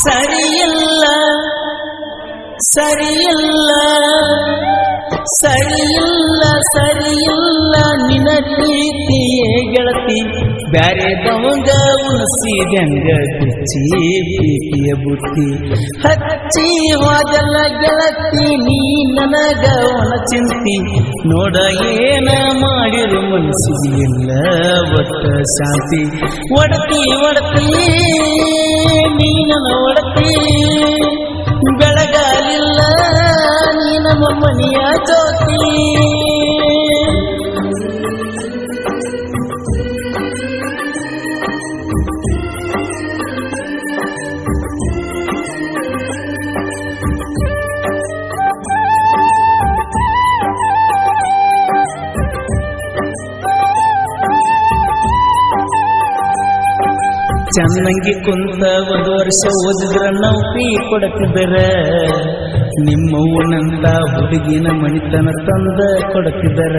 ಸರಿಯಿಲ್ಲ ಸರಿಯಿಲ್ಲ ಸರಿಯಿಲ್ಲ ಸರಿಯಿಲ್ಲ ನಿನ ಪ್ರೀತಿಯೇ ಗೆಳತಿ ಬ್ಯಾರೆದವಂಗ ಉಣಸಿದಂಗ ಕುಚ್ಚಿ ಪ್ರೀತಿಯ ಬುತ್ತಿ ಹಚ್ಚಿ ಹೋದಲ್ಲ ಗೆಳತಿ, ನೀ ನನಗ ಒಣ ಚಿಂತಿ. ನೋಡ ಏನ ಮಾಡಿರು ಮನಸ್ಸಿಗೆ ಇಲ್ಲ ಒಟ್ಟ ಶಾಂತಿ. ಒಡತಿ ಒಡತಿ, ನೀ ನನ್ನ ಒಡತಿ. ಬೆಳಗಾಲಿಲ್ಲ, ನೀ ನಮ್ಮ ಮನೆಯ ಜ್ಯೋತಿ. ಚೆನ್ನಾಗಿ ಕುಂತ ಒಂದು ವರ್ಷ ಓದಿದ್ರ ನೌಕರಿ ಕೊಡತಿದ್ದರ ನಿಮ್ಮವ್ವನಂತ ಹುಡುಗಿನ ಮಣಿತನ ತಂದ ಕೊಡತಿದ್ದರ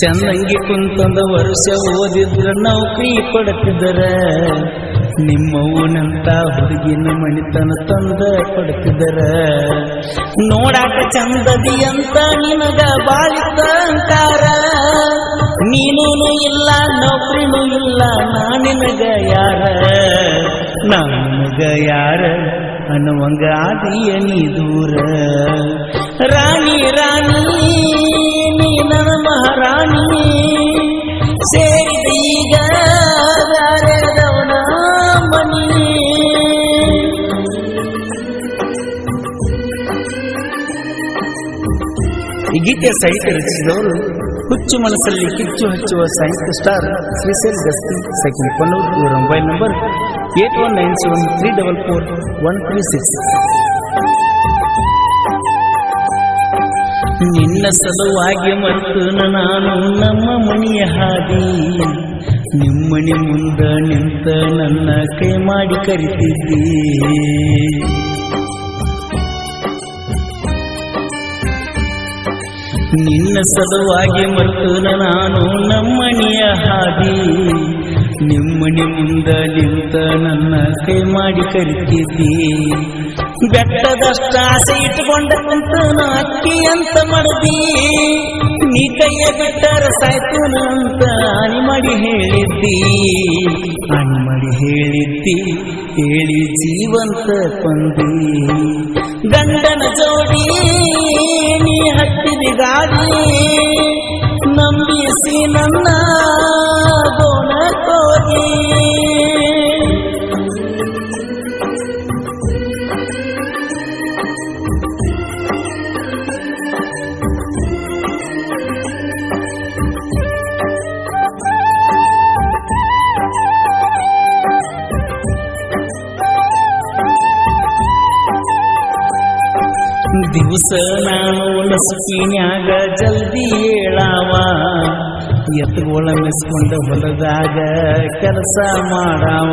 ಚೆನ್ನಂಗಿ ಕುಂತೊಂದ ವರ್ಷ ಓದಿದ್ರ ನೌಕರಿ ಕೊಡತಿದ್ದರ ನಿಮ್ಮವನಂತ ಹುಡುಗಿನ ಮಣಿತನ ತಂದ ಕೊಡ್ತಿದ್ದರ ನೋಡಾಕ ಚಂದದಿ ಅಂತ ನಿನಗ ಬಾಳಿತ ಅಂತಾರ ನೀನು ಇಲ್ಲ, ನೌಕರಿನೂ ಇಲ್ಲ, ನಾ ನಿನಗ ಯಾರ? ನಮಗ ಯಾರ ಅನ್ನುವಂಗ ಆದಿಯ ನೀ ದೂರ. ರಾಣಿ ರಾಣಿ ಈ ಗೀತೆಯ ಸಾಹಿತ್ಯ ರಚಿಸಿದವರು ಹುಚ್ಚು ಮನಸ್ಸಲ್ಲಿ ಕಿಚ್ಚು ಹಚ್ಚುವ ಸಾಹಿತ್ಯ ಸ್ಟಾರ್ ಶ್ರೀಸೇಲ್ ಗಸ್ತಿ ಸೆಕೆಂಡ್ ಕೊಲ್ಲೂರು ಇವರ mobile number eight one nine seven three double four one three six. ನಿನ್ನ ಸಲುವಾಗಿ ಮತ್ತು ನಾನು ನಮ್ಮ ಮನೆಯ ಹಾದಿ, ನಿಮ್ಮನೆ ಮುಂದ ನಿಂತ ನನ್ನ ಕೈ ಮಾಡಿ ಕರಿತಿದ್ದಿ. ನಿನ್ನ ಸಲುವಾಗಿ ಮತ್ತು ನಾನು ನಮ್ಮನೆಯ ಹಾದಿ. ನಿಮ್ಮನೆ ಮುಂದ ನಿಂತ ನನ್ನ ಕೈ ಮಾಡಿ ಕರಿತಿದ್ದಿ ಬೆಟ್ಟದಷ್ಟ ಆಸೆ ಇಟ್ಟುಕೊಂಡ ನಾ ಅಕ್ಕಿ ಅಂತ ಮಾಡದಿ. ನೀ ಕೈಯ ಬಿಟ್ಟರ ಸಾಯ್ತು ಅಂತ ಆನಿ ಮಾಡಿ ಹೇಳಿದ್ದಿ. ಅನಿ ಮಾಡಿ ಹೇಳಿದ್ದಿ, ಹೇಳಿ ಜೀವಂತ ಕೊಂದಿ ಗಂಡನ ಜೋಡಿ ನೀ ಹತ್ತಿದಿ ಗಾಡಿ ದಿವಸ ನಾನು ನಸುಕಿನ್ಯಾಗ ಜಲ್ದಿ ಹೇಳಾವ ಎತ್ತುಗೋಳ ಮೆಸ್ಕೊಂಡ ಹೊಲದಾಗ ಕೆಲಸ ಮಾಡಾವ.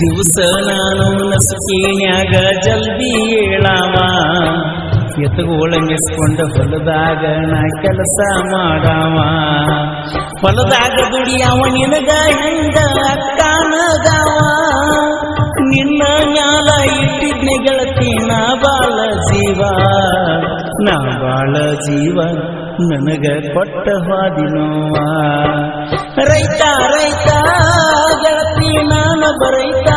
ದಿವಸ ನಾನು ನಸುಕಿನ್ಯಾಗ ಜಲ್ದಿ ಹೇಳಾವ ಎತ್ತುಗೋಳ ಮೆಸ್ಕೊಂಡ ಹೊಲದಾಗ ನಾ ಕೆಲಸ ಮಾಡಾವ. ಹೊಲದಾಗ ದುಡಿಯವ ನಿನಗ ಹೆಂಗ ಕಾಣದವ? ನಿನ್ನ ಮ್ಯಾಲ ಇಟ್ಟಿದ್ನೆ ಗೆಳತಿ, ನಾ ಬಾಳ ಜೀವ. ನಾ ಬಾಳ ಜೀವ, ನನಗ ಕೊಟ್ಟ ಹಾದಿನೋವ. ರೈತ ರೈತ, ಗೆಳತಿ, ನಾನು ಬರೈತ?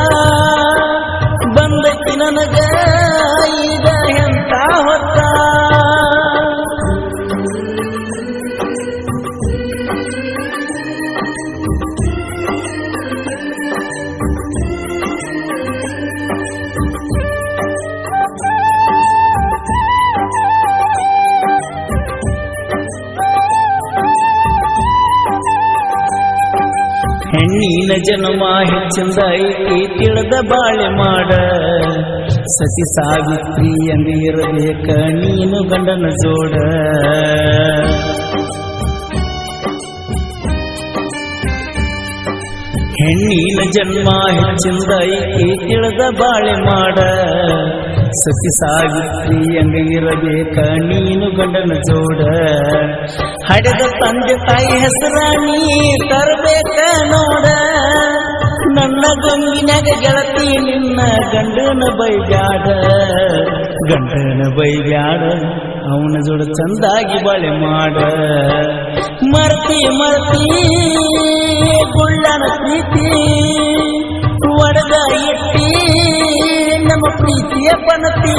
ಹೆಣ್ಣಿನ ಜನ್ಮ ಹೆಚ್ಚಿಂದ ಐತಿ ತಿಳಿದ ಬಾಳೆ ಮಾಡ. ಸತಿ ಸಾವಿತ್ರಿ ಅಂದಿರಬೇಕ ನೀನು ಗಂಡನ ಜೋಡ. ಹೆಣ್ಣಿನ ಜನ್ಮ ಹೆಚ್ಚಿಂದ ಐತಿ ತಿಳಿದ ಬಾಳೆ ಮಾಡ. ಸತಿ ಸಾಗಿತ್ರಿ ಇರಬೇಕ ನೀನು ಗಂಡನ ಜೋಡ. ಹಡೆದ ತಂದೆ ತಾಯಿ ಹೆಸರ ನೀ ತರಬೇಕ ನೋಡ. ನನ್ನ ಗಂಗಿನಾಗ ಗೆಳತಿ ನಿನ್ನ ಗಂಡನ ಬೈಬ್ಯಾಡ. ಗಂಡನ ಬೈಬ್ಯಾಡ, ಅವನ ಜೋಡ ಚಂದಾಗಿ ಬಳೆ ಮಾಡ. ಮರ್ತಿ ಮರ್ತಿ ಗುಳ್ಳನ ಪ್ರೀತಿ ಒಡಗ ಇಟ್ಟಿ ನಮ್ಮ ಪ್ರೀತಿಯ ಪನತಿ.